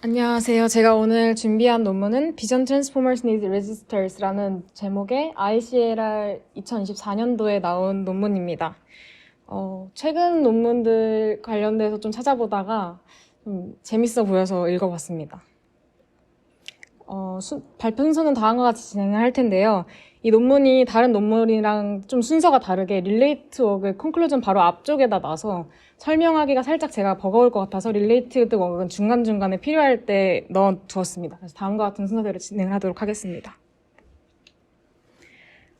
안녕하세요. 제가 오늘 준비한 논문은 Vision Transformers Need Registers라는 제목의 ICLR 2024년도에 나온 논문입니다. 어, 최근 논문들 관련돼서 좀 찾아보다가 좀 재밌어 보여서 읽어봤습니다. 어, 수- 발표 순서는 다음과 같이 진행을 할 텐데요. 이 논문이 다른 논문이랑 좀 순서가 다르게 릴레이트 워크 컨클루전 바로 앞쪽에다 놔서 설명하기가 살짝 제가 버거울 것 같아서 릴레이트드 워크는 중간중간에 필요할 때 넣어 두었습니다. 그래서 다음과 같은 순서대로 진행을 하도록 하겠습니다.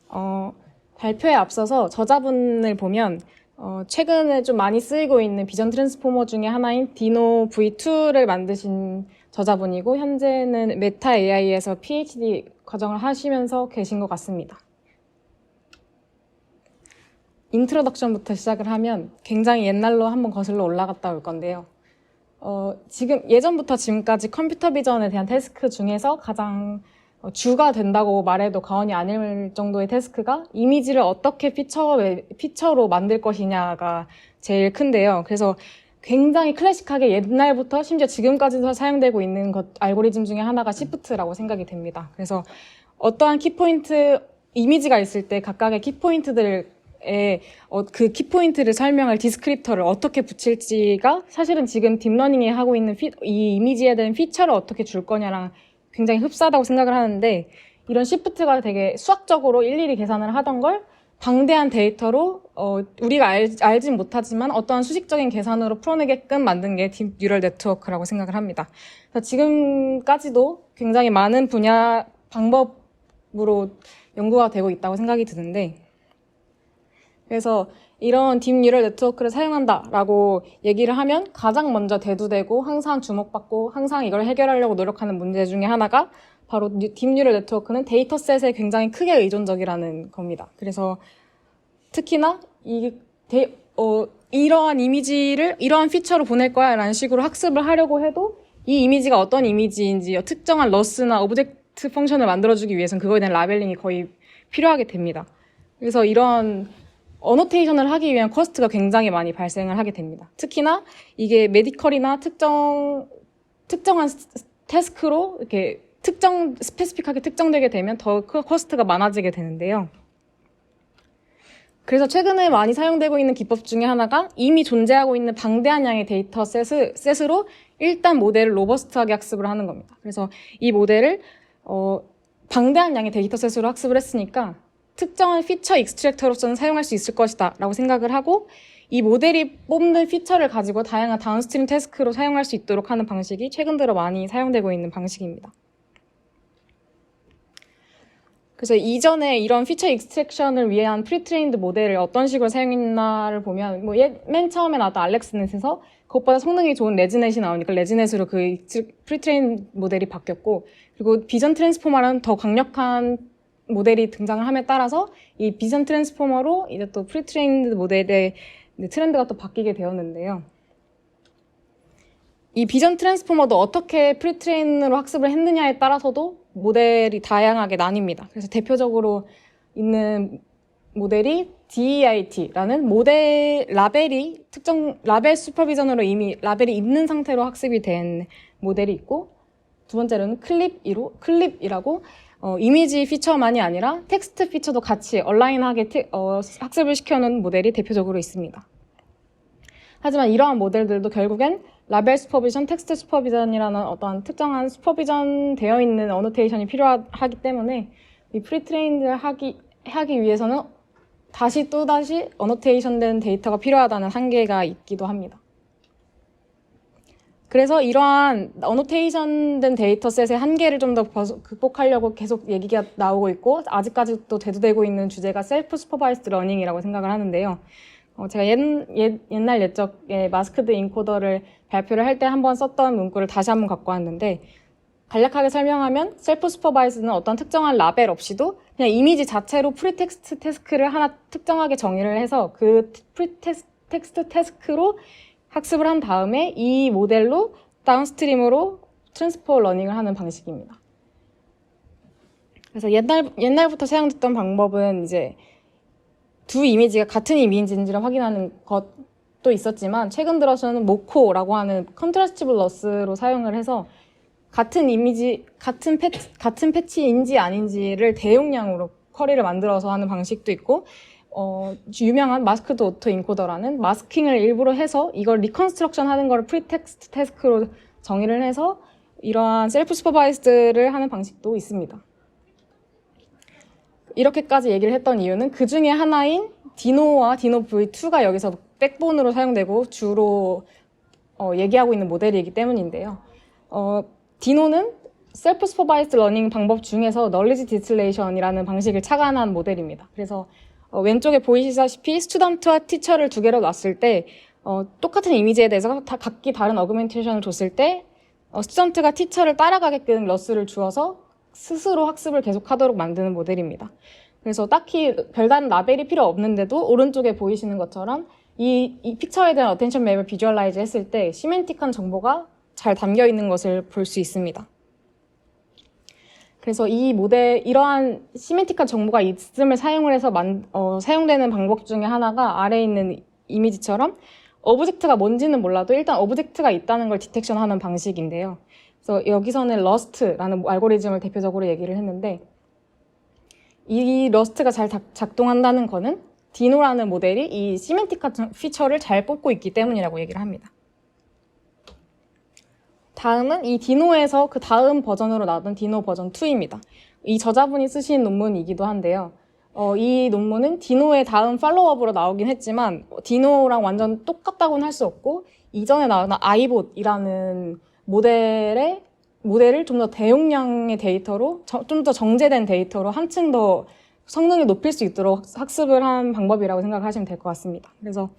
어, 발표에 앞서서 저자분을 보면 어, 최근에 좀 많이 쓰이고 있는 비전 트랜스포머 중에 하나인 디노 V2를 만드신 저자분이고 현재는 메타 AI에서 PhD 과정을 하시면서 계신 것 같습니다. 인트로덕션부터 시작을 하면 굉장히 옛날로 한번 거슬러 올라갔다 올 건데요. 어, 지금 예전부터 지금까지 컴퓨터 비전에 대한 태스크 중에서 가장 어, 주가 된다고 말해도 과언이 아닐 정도의 태스크가 이미지를 어떻게 피처, 피처로 만들 것이냐가 제일 큰데요. 그래서 굉장히 클래식하게 옛날부터 심지어 지금까지도 사용되고 있는 것, 알고리즘 중에 하나가 시프트라고 생각이 됩니다. 그래서 어떠한 키포인트, 이미지가 있을 때 각각의 키포인트들에 어, 그 키포인트를 설명할 디스크립터를 어떻게 붙일지가 사실은 지금 딥러닝이 하고 있는 피, 이 이미지에 대한 피처를 어떻게 줄 거냐랑 굉장히 흡사하다고 생각을 하는데 이런 시프트가 되게 수학적으로 일일이 계산을 하던 걸 방대한 데이터로 어, 우리가 알, 알진 못하지만 어떠한 수식적인 계산으로 풀어내게끔 만든 게 딥 뉴럴 네트워크라고 생각을 합니다. 지금까지도 굉장히 많은 분야 방법으로 연구가 되고 있다고 생각이 드는데 그래서 이런 딥 뉴럴 네트워크를 사용한다라고 얘기를 하면 가장 먼저 대두되고 항상 주목받고 항상 이걸 해결하려고 노력하는 문제 중에 하나가 바로 뉴- 딥 뉴럴 네트워크는 데이터셋에 굉장히 크게 의존적이라는 겁니다. 그래서 특히나 이 데, 어, 이러한 이미지를 이러한 피처로 보낼 거야 라는 식으로 학습을 하려고 해도 이 이미지가 어떤 이미지인지 특정한 러스나 오브젝트 펑션을 만들어주기 위해서는 그거에 대한 라벨링이 거의 필요하게 됩니다. 그래서 이런 어노테이션을 하기 위한 코스트가 굉장히 많이 발생을 하게 됩니다. 특히나 이게 메디컬이나 특정 특정한 스- 태스크로 이렇게 특정 스페시픽하게 특정되게 되면 더그 코스트가 많아지게 되는데요. 그래서 최근에 많이 사용되고 있는 기법 중에 하나가 이미 존재하고 있는 방대한 양의 데이터 셋을, 셋으로 일단 모델을 로버스트하게 학습을 하는 겁니다. 그래서 이 모델을 어, 방대한 양의 데이터 셋으로 학습을 했으니까 특정한 피처 익스트랙터로서는 사용할 수 있을 것이다 라고 생각을 하고 이 모델이 뽑는 피처를 가지고 다양한 다운스트림 태스크로 사용할 수 있도록 하는 방식이 최근 들어 많이 사용되고 있는 방식입니다. 그래서 이전에 이런 피처 익스트랙션을 위한 프리트레인드 모델을 어떤 식으로 사용했나를 보면 뭐 맨 처음에 나왔던 알렉스넷에서 그것보다 성능이 좋은 레지넷이 나오니까 레지넷으로 그 프리트레인 모델이 바뀌었고 그리고 비전 트랜스포머라는 더 강력한 모델이 등장을 함에 따라서 이 비전 트랜스포머로 이제 또 프리트레인드 모델의 트렌드가 또 바뀌게 되었는데요. 이 비전 트랜스포머도 어떻게 프리트레인으로 학습을 했느냐에 따라서도 모델이 다양하게 나뉩니다. 그래서 대표적으로 있는 모델이 DEIT라는 모델 라벨이 특정 라벨 슈퍼비전으로 이미 라벨이 있는 상태로 학습이 된 모델이 있고 두 번째로는 클립이로 클립이라고 어, 이미지 피처만이 아니라 텍스트 피처도 같이 얼라인하게 티- 어, 학습을 시켜놓은 모델이 대표적으로 있습니다. 하지만 이러한 모델들도 결국엔 라벨 슈퍼비전, 텍스트 슈퍼비전이라는 어떤 특정한 슈퍼비전 되어 있는 어노테이션이 필요하기 때문에 이 프리트레인을 하기, 하기 위해서는 다시 또 다시 어노테이션 된 데이터가 필요하다는 한계가 있기도 합니다. 그래서 이러한 어노테이션 된 데이터셋의 한계를 좀 더 극복하려고 계속 얘기가 나오고 있고 아직까지 또 대두되고 있는 주제가 셀프 슈퍼바이스드 러닝이라고 생각을 하는데요. 어, 제가 옛, 옛, 옛날 옛적에 마스크드 인코더를 발표를 할 때 한번 썼던 문구를 다시 한번 갖고 왔는데 간략하게 설명하면 셀프 슈퍼바이스는 어떤 특정한 라벨 없이도 그냥 이미지 자체로 프리텍스트 태스크를 하나 특정하게 정의를 해서 그 프리텍스트 태스크로 학습을 한 다음에 이 모델로 다운스트림으로 트랜스포 러닝을 하는 방식입니다. 그래서 옛날, 옛날부터 사용됐던 방법은 이제 두 이미지가 같은 이미지인지를 확인하는 것 방식도 있었지만 최근 들어서는 모코라고 하는 컨트라스티블 러스로 사용을 해서 같은 이미지 같은 패치, 같은 패치인지 아닌지를 대용량으로 쿼리를 만들어서 하는 방식도 있고 어, 유명한 마스크드 오토 인코더라는 마스킹을 일부러 해서 이걸 리컨스트럭션 하는 걸 프리텍스트 태스크로 정의를 해서 이러한 셀프 슈퍼바이스드를 하는 방식도 있습니다. 이렇게까지 얘기를 했던 이유는 그 중에 하나인 디노와 디노 V2가 여기서 백본으로 사용되고 주로 어, 얘기하고 있는 모델이기 때문인데요. 어, 디노는 셀프 슈퍼바이스드 러닝 방법 중에서 널리지 디스레이션이라는 방식을 착안한 모델입니다. 그래서 어, 왼쪽에 보이시다시피 스튜던트와 티처를 두 개로 놨을 때 어, 똑같은 이미지에 대해서 다 각기 다른 어그멘테이션을 줬을 때 어, 스튜던트가 티처를 따라가게끔 러스를 주어서 스스로 학습을 계속하도록 만드는 모델입니다. 그래서 딱히 별다른 라벨이 필요 없는데도 오른쪽에 보이시는 것처럼 이, 이 픽처에 대한 어텐션 맵을 비주얼라이즈 했을 때 시멘틱한 정보가 잘 담겨 있는 것을 볼 수 있습니다. 그래서 이 모델 이러한 시멘틱한 정보가 있음을 사용을 해서 만, 어, 사용되는 방법 중에 하나가 아래에 있는 이미지처럼 오브젝트가 뭔지는 몰라도 일단 오브젝트가 있다는 걸 디텍션하는 방식인데요. 그래서 여기서는 러스트라는 알고리즘을 대표적으로 얘기를 했는데 이 러스트가 잘 작- 작동한다는 거는 디노라는 모델이 이 시멘틱한 피처를 잘 뽑고 있기 때문이라고 얘기를 합니다. 다음은 이 디노에서 그 다음 버전으로 나왔던 디노 버전 2입니다. 이 저자분이 쓰신 논문이기도 한데요. 어, 이 논문은 디노의 다음 팔로우업으로 나오긴 했지만 디노랑 완전 똑같다고는 할 수 없고 이전에 나온 아이봇이라는 모델의 모델을 좀 더 대용량의 데이터로 좀 더 정제된 데이터로 한층 더 성능을 높일 수 있도록 학습을 한 방법이라고 생각하시면 될 것 같습니다. 그래서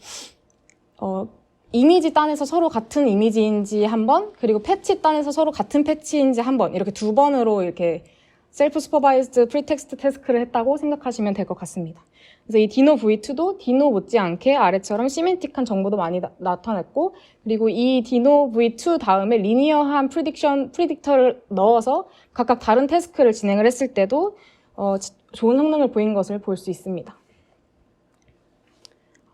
어, 이미지 단에서 서로 같은 이미지인지 한 번, 그리고 패치 단에서 서로 같은 패치인지 한 번, 이렇게 두 번으로 이렇게 셀프 슈퍼바이즈드 프리텍스트 태스크를 했다고 생각하시면 될 것 같습니다. 그래서 이 디노 V2도 디노 못지않게 아래처럼 시멘틱한 정보도 많이 나, 타냈고 그리고 이 디노 V2 다음에 리니어한 프리딕션, 프리딕터를 넣어서 각각 다른 태스크를 진행을 했을 때도 어, 좋은 성능을 보인 것을 볼 수 있습니다.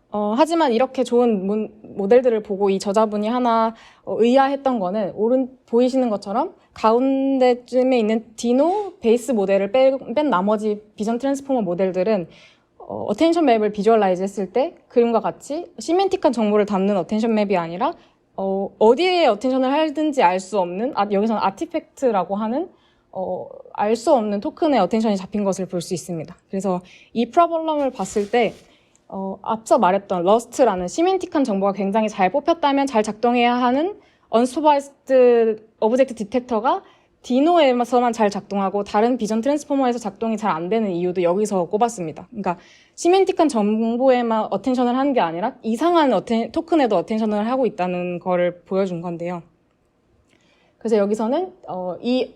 어, 하지만 이렇게 좋은 문- 모델들을 보고 이 저자분이 하나 어, 의아했던 거는 오른 보이시는 것처럼 가운데쯤에 있는 디노 베이스 모델을 빼, 뺀 나머지 비전 트랜스포머 모델들은 어, 어텐션 맵을 비주얼라이즈 했을 때 그림과 같이 시멘틱한 정보를 담는 어텐션 맵이 아니라 어, 어디에 어텐션을 하든지 알 수 없는 아, 여기서는 아티팩트라고 하는 어, 알 수 없는 토큰의 어텐션이 잡힌 것을 볼 수 있습니다. 그래서 이 프로블럼을 봤을 때 어, 앞서 말했던 러스트라는 시멘틱한 정보가 굉장히 잘 뽑혔다면 잘 작동해야 하는 언스퍼바이스드 오브젝트 디텍터가 디노에서만 잘 작동하고 다른 비전 트랜스포머에서 작동이 잘 안 되는 이유도 여기서 꼽았습니다. 그러니까 시멘틱한 정보에만 어텐션을 하는 게 아니라 이상한 어텐, 토큰에도 어텐션을 하고 있다는 거를 보여준 건데요. 그래서 여기서는 어, 이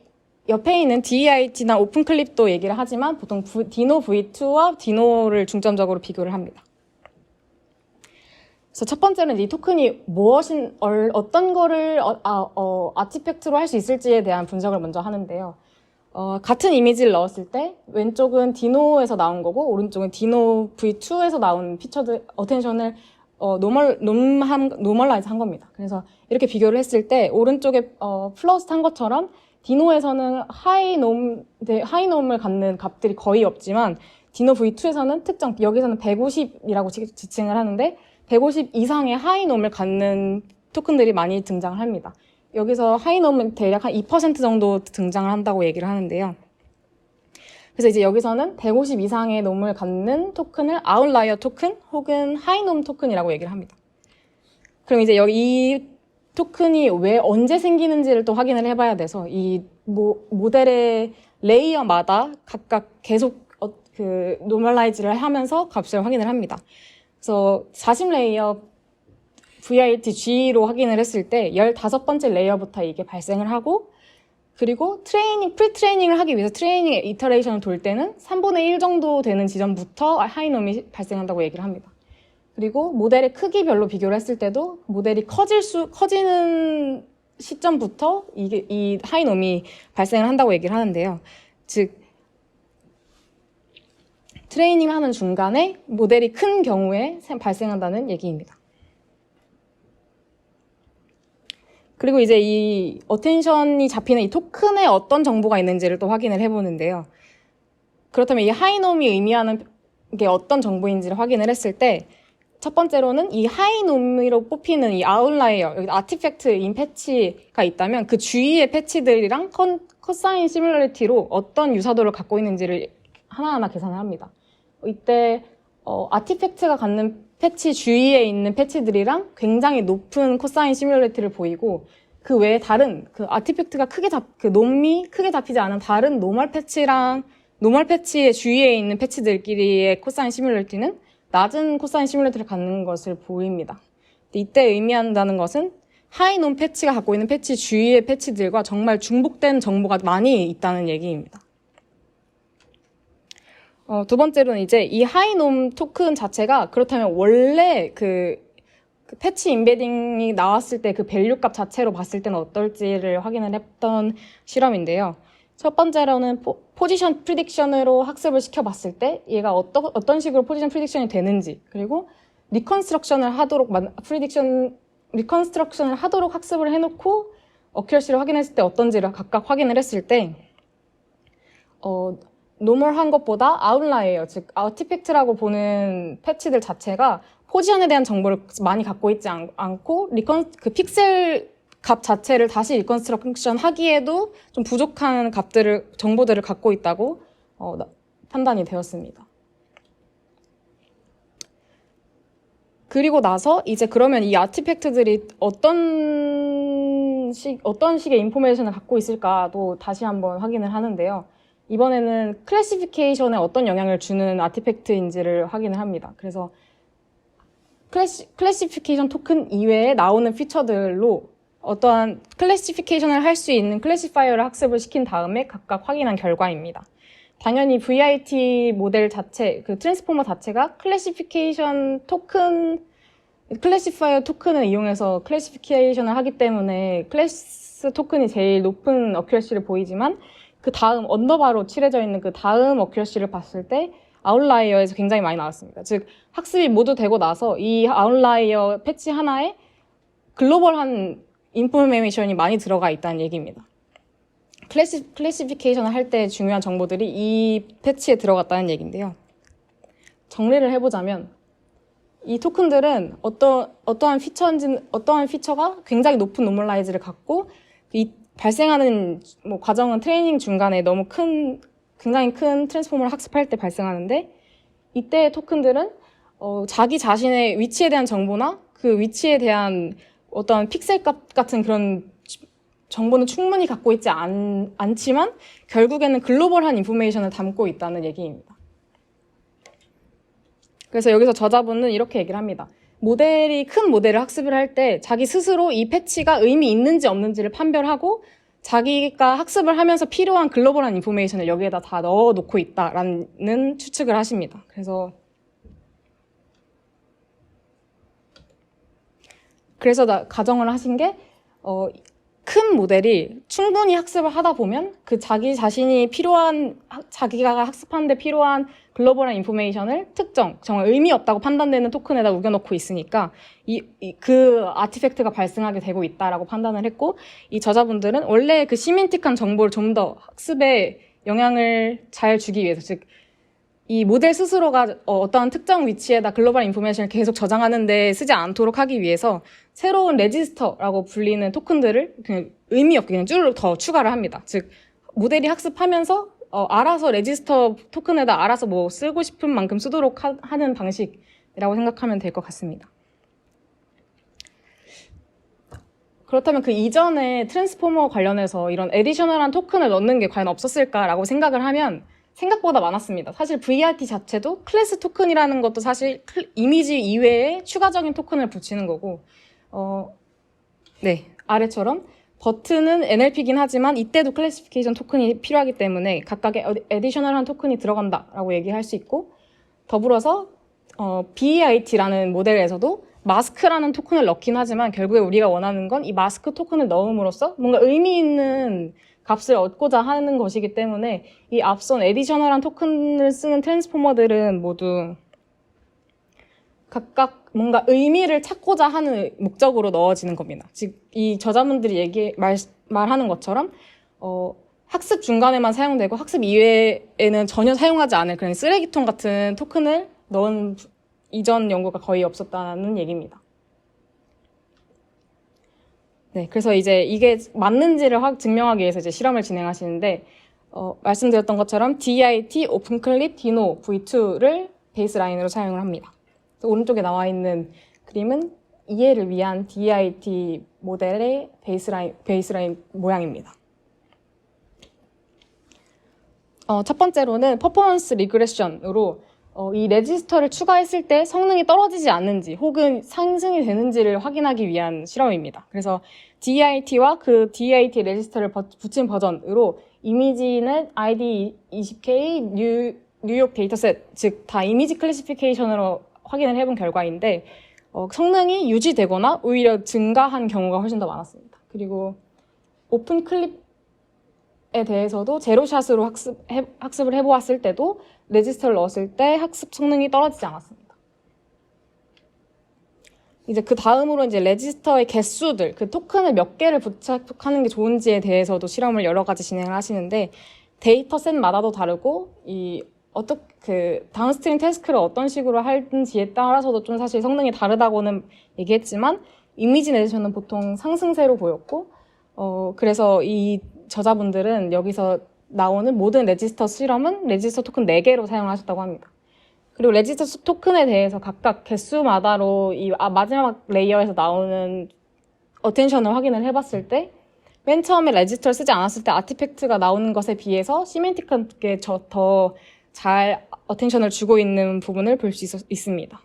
옆에 있는 DEIT나 오픈클립도 얘기를 하지만 보통 부- 디노 V2와 디노를 중점적으로 비교를 합니다. 그래서 첫 번째는 이 토큰이 무엇인 얼- 어떤 거를 어, 아, 어, 아티팩트로 할 수 있을지에 대한 분석을 먼저 하는데요. 어, 같은 이미지를 넣었을 때 왼쪽은 디노에서 나온 거고 오른쪽은 디노 V2에서 나온 피처드 어텐션을 어, 노멀 놈한 노멀라이즈 한 겁니다. 그래서 이렇게 비교를 했을 때 오른쪽에 어, 플러스 한 것처럼 디노에서는 하이놈 네, 하이놈을 갖는 값들이 거의 없지만 디노 V2에서는 특정 여기서는 150이라고 지- 지칭을 하는데 150 이상의 하이놈을 갖는 토큰들이 많이 등장을 합니다. 여기서 하이놈은 대략 한 2% 정도 등장을 한다고 얘기를 하는데요. 그래서 이제 여기서는 150 이상의 놈을 갖는 토큰을 아웃라이어 토큰 혹은 하이놈 토큰이라고 얘기를 합니다. 그럼 이제 여기 이 토큰이 왜 언제 생기는지를 또 확인을 해봐야 돼서 이 모, 모델의 레이어마다 각각 계속 어, 그 노멀라이즈를 하면서 값을 확인을 합니다. 그래서 40레이어 VIT G로 확인을 했을 때 15번째 레이어부터 이게 발생을 하고 그리고 트레이닝, 프리 트레이닝을 하기 위해서 트레이닝 이터레이션을 돌 때는 3분의 1 정도 되는 지점부터 하이놈이 발생한다고 얘기를 합니다. 그리고 모델의 크기별로 비교를 했을 때도 모델이 커질 수, 커지는 시점부터 이게, 이 하이놈이 발생을 한다고 얘기를 하는데요. 즉, 트레이닝 하는 중간에 모델이 큰 경우에 발생한다는 얘기입니다. 그리고 이제 이 어텐션이 잡히는 이 토큰에 어떤 정보가 있는지를 또 확인을 해보는데요. 그렇다면 이 하이놈이 의미하는 게 어떤 정보인지를 확인을 했을 때 첫 번째로는 이 하이놈으로 뽑히는 이 아웃라이어, 여기 아티팩트 인 패치가 있다면 그 주위의 패치들이랑 컨, 코사인 시뮬러리티로 어떤 유사도를 갖고 있는지를 하나하나 계산을 합니다. 이때 어, 아티팩트가 갖는 패치 주위에 있는 패치들이랑 굉장히 높은 코사인 시뮬러리티를 보이고 그 외에 다른 그 아티팩트가 크게 잡, 그 놈이 크게 잡히지 않은 다른 노멀 패치랑 노멀 패치의 주위에 있는 패치들끼리의 코사인 시뮬러리티는 낮은 코사인 시뮬러리티를 갖는 것을 보입니다. 이때 의미한다는 것은 하이놈 패치가 갖고 있는 패치 주위의 패치들과 정말 중복된 정보가 많이 있다는 얘기입니다. 어, 두 번째로는 이제 이 하이놈 토큰 자체가 그렇다면 원래 그, 그 패치 인베딩이 나왔을 때 그 밸류 값 자체로 봤을 때는 어떨지를 확인을 했던 실험인데요. 첫 번째로는 포, 포지션 프리딕션으로 학습을 시켜봤을 때 얘가 어떠, 어떤 식으로 포지션 프리딕션이 되는지 그리고 리컨스트럭션을 하도록 만- 프리딕션 리컨스트럭션을 하도록 학습을 해놓고 어큐러시를 확인했을 때 어떤지를 각각 확인을 했을 때 어, 노멀한 것보다 아웃라이어 즉 아티팩트라고 보는 패치들 자체가 포지션에 대한 정보를 많이 갖고 있지 않, 고 리컨 그 픽셀 값 자체를 다시 리컨스트럭션 하기에도 좀 부족한 값들을 정보들을 갖고 있다고 어, 나- 판단이 되었습니다. 그리고 나서 이제 그러면 이 아티팩트들이 어떤 식 어떤 식의 인포메이션을 갖고 있을까도 다시 한번 확인을 하는데요. 이번에는 클래시피케이션에 어떤 영향을 주는 아티팩트인지를 확인을 합니다. 그래서 클래시, 클래시피케이션 토큰 이외에 나오는 피처들로 어떠한 클래시피케이션을 할 수 있는 클래시파이어를 학습을 시킨 다음에 각각 확인한 결과입니다. 당연히 VIT 모델 자체, 그 트랜스포머 자체가 클래시피케이션 토큰, 클래시파이어 토큰을 이용해서 클래시피케이션을 하기 때문에 클래스 토큰이 제일 높은 어큐러시를 보이지만 그 다음 언더바로 칠해져 있는 그 다음 어큐러시를 봤을 때 아웃라이어에서 굉장히 많이 나왔습니다. 즉 학습이 모두 되고 나서 이 아웃라이어 패치 하나에 글로벌한 인포메이션이 많이 들어가 있다는 얘기입니다. 클래시, 클래시피케이션을 할 때 중요한 정보들이 이 패치에 들어갔다는 얘기인데요. 정리를 해보자면 이 토큰들은 어떠, 어떠한 피처인지, 어떠한 피처가 굉장히 높은 노멀라이즈를 갖고 이 발생하는 뭐 과정은 트레이닝 중간에 너무 큰, 굉장히 큰 트랜스포머를 학습할 때 발생하는데 이때 토큰들은 어, 자기 자신의 위치에 대한 정보나 그 위치에 대한 어떤 픽셀 값 같은 그런 정보는 충분히 갖고 있지 않, 않지만 결국에는 글로벌한 인포메이션을 담고 있다는 얘기입니다. 그래서 여기서 저자분은 이렇게 얘기를 합니다. 모델이 큰 모델을 학습을 할 때 자기 스스로 이 패치가 의미 있는지 없는지를 판별하고 자기가 학습을 하면서 필요한 글로벌한 인포메이션을 여기에다 다 넣어 놓고 있다라는 추측을 하십니다. 그래서 그래서 나- 가정을 하신 게, 어, 큰 모델이 충분히 학습을 하다 보면 그 자기 자신이 필요한, 학- 자기가 학습하는데 필요한 글로벌한 인포메이션을 특정, 정말 의미 없다고 판단되는 토큰에다 우겨놓고 있으니까 이, 이- 그 아티팩트가 발생하게 되고 있다라고 판단을 했고 이 저자분들은 원래 그 시민틱한 정보를 좀 더 학습에 영향을 잘 주기 위해서, 즉, 이 모델 스스로가 어, 떠한 특정 위치에다 글로벌 인포메이션을 계속 저장하는데 쓰지 않도록 하기 위해서 새로운 레지스터라고 불리는 토큰들을 그냥 의미 없게 그냥 쭉 더 추가를 합니다. 즉 모델이 학습하면서 어, 알아서 레지스터 토큰에다 알아서 뭐 쓰고 싶은 만큼 쓰도록 하, 는 방식이라고 생각하면 될 것 같습니다. 그렇다면 그 이전에 트랜스포머 관련해서 이런 에디셔널한 토큰을 넣는 게 과연 없었을까라고 생각을 하면 생각보다 많았습니다. 사실 VRT 자체도 클래스 토큰이라는 것도 사실 클- 이미지 이외에 추가적인 토큰을 붙이는 거고, 어, 네, 아래처럼 버튼은 NLP긴 하지만 이때도 클래시피케이션 토큰이 필요하기 때문에 각각의 에디셔널한 토큰이 들어간다라고 얘기할 수 있고, 더불어서 어, BEIT라는 모델에서도 마스크라는 토큰을 넣긴 하지만 결국에 우리가 원하는 건 이 마스크 토큰을 넣음으로써 뭔가 의미 있는 값을 얻고자 하는 것이기 때문에 이 앞선 에디셔널한 토큰을 쓰는 트랜스포머들은 모두 각각 뭔가 의미를 찾고자 하는 목적으로 넣어지는 겁니다. 즉, 이 저자분들이 얘기, 말, 말하는 것처럼, 어, 학습 중간에만 사용되고 학습 이외에는 전혀 사용하지 않을 그런 쓰레기통 같은 토큰을 넣은 부- 이전 연구가 거의 없었다는 얘기입니다. 네, 그래서 이제 이게 맞는지를 확 증명하기 위해서 이제 실험을 진행하시는데, 어, 말씀드렸던 것처럼 DIT, 오픈클립, 디노, V2를 베이스 라인으로 사용을 합니다. 오른쪽에 나와 있는 그림은 이해를 위한 DIT 모델의 베이스라인, 베이스라인 모양입니다. 어, 첫 번째로는 퍼포먼스 리그레션으로 어, 이 레지스터를 추가했을 때 성능이 떨어지지 않는지 혹은 상승이 되는지를 확인하기 위한 실험입니다. 그래서 DIT와 그 DIT 레지스터를 버- 붙인 버전으로 이미지는 ID20K 뉴, 뉴욕 데이터셋, 즉 다 이미지 클래시피케이션으로 확인을 해본 결과인데 어, 성능이 유지되거나 오히려 증가한 경우가 훨씬 더 많았습니다. 그리고 오픈 클립 에 대해서도 제로샷으로 학습, 해, 학습을 해보았을 때도 레지스터를 넣었을 때 학습 성능이 떨어지지 않았습니다. 이제 그 다음으로 이제 레지스터의 개수들, 그 토큰을 몇 개를 부착하는 게 좋은지에 대해서도 실험을 여러 가지 진행을 하시는데 데이터셋마다도 다르고 이 어떻게 그 다운스트림 태스크를 어떤 식으로 할지에 따라서도 좀 사실 성능이 다르다고는 얘기했지만 이미지 내에서는 보통 상승세로 보였고 어 그래서 이 저자분들은 여기서 나오는 모든 레지스터 실험은 레지스터 토큰 4개로 사용하셨다고 합니다. 그리고 레지스터 토큰에 대해서 각각 개수마다로 이 아, 마지막 레이어에서 나오는 어텐션을 확인을 해봤을 때 맨 처음에 레지스터를 쓰지 않았을 때 아티팩트가 나오는 것에 비해서 시멘틱하게 더잘 어텐션을 주고 있는 부분을 볼 수 있습니다.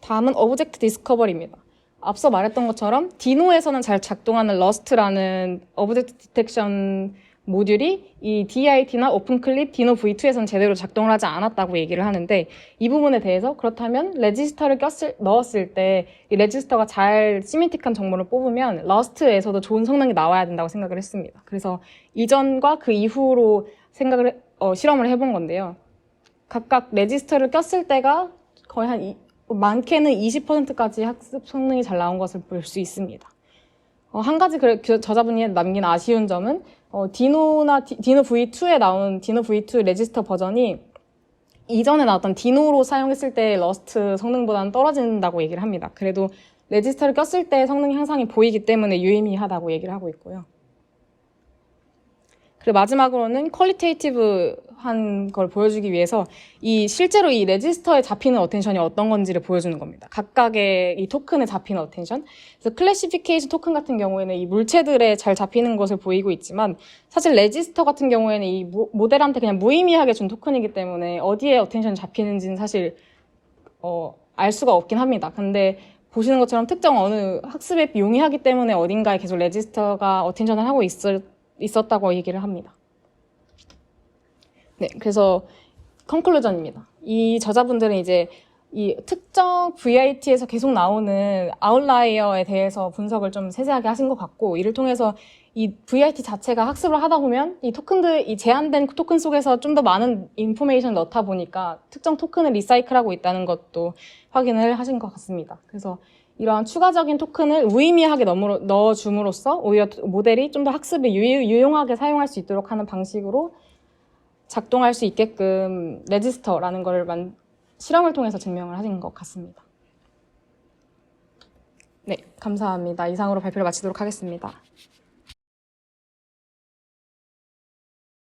다음은 오브젝트 디스커버리입니다. 앞서 말했던 것처럼 디노에서는 잘 작동하는 러스트라는 오브젝트 디텍션 모듈이 이 DIT나 오픈클립 디노 V2에서는 제대로 작동을 하지 않았다고 얘기를 하는데 이 부분에 대해서 그렇다면 레지스터를 꼈을, 넣었을 때 이 레지스터가 잘 시멘틱한 정보를 뽑으면 러스트에서도 좋은 성능이 나와야 된다고 생각을 했습니다. 그래서 이전과 그 이후로 생각을 해- 어, 실험을 해본 건데요. 각각 레지스터를 꼈을 때가 거의 한 이- 많게는 20%까지 학습 성능이 잘 나온 것을 볼 수 있습니다. 어, 한 가지 그, 그 저자분이 남긴 아쉬운 점은 어, 디노나 디, 디노 V2에 나온 디노 V2 레지스터 버전이 이전에 나왔던 디노로 사용했을 때 러스트 성능보다는 떨어진다고 얘기를 합니다. 그래도 레지스터를 꼈을 때 성능 향상이 보이기 때문에 유의미하다고 얘기를 하고 있고요. 그리고 마지막으로는 퀄리테이티브 한 걸 보여주기 위해서 이 실제로 이 레지스터에 잡히는 어텐션이 어떤 건지를 보여주는 겁니다. 각각의 이 토큰에 잡히는 어텐션. 그래서 클래시피케이션 토큰 같은 경우에는 이 물체들에 잘 잡히는 것을 보이고 있지만 사실 레지스터 같은 경우에는 이 모, 모델한테 그냥 무의미하게 준 토큰이기 때문에 어디에 어텐션이 잡히는지는 사실 어, 알 수가 없긴 합니다. 근데 보시는 것처럼 특정 어느 학습 앱 용이하기 때문에 어딘가에 계속 레지스터가 어텐션을 하고 있을, 있었다고 얘기를 합니다. 네, 그래서 컨클루전입니다. 이 저자분들은 이제 이 특정 VIT에서 계속 나오는 아웃라이어에 대해서 분석을 좀 세세하게 하신 것 같고 이를 통해서 이 VIT 자체가 학습을 하다 보면 이 토큰들 이 제한된 토큰 속에서 좀 더 많은 인포메이션을 넣다 보니까 특정 토큰을 리사이클하고 있다는 것도 확인을 하신 것 같습니다. 그래서 이러한 추가적인 토큰을 무의미하게 넣음으로- 넣어줌으로써 오히려 모델이 좀 더 학습에 유- 유용하게 사용할 수 있도록 하는 방식으로 작동할 수 있게끔 레지스터라는 걸 만, 실험을 통해서 증명을 하신 것 같습니다. 네, 감사합니다. 이상으로 발표를 마치도록 하겠습니다.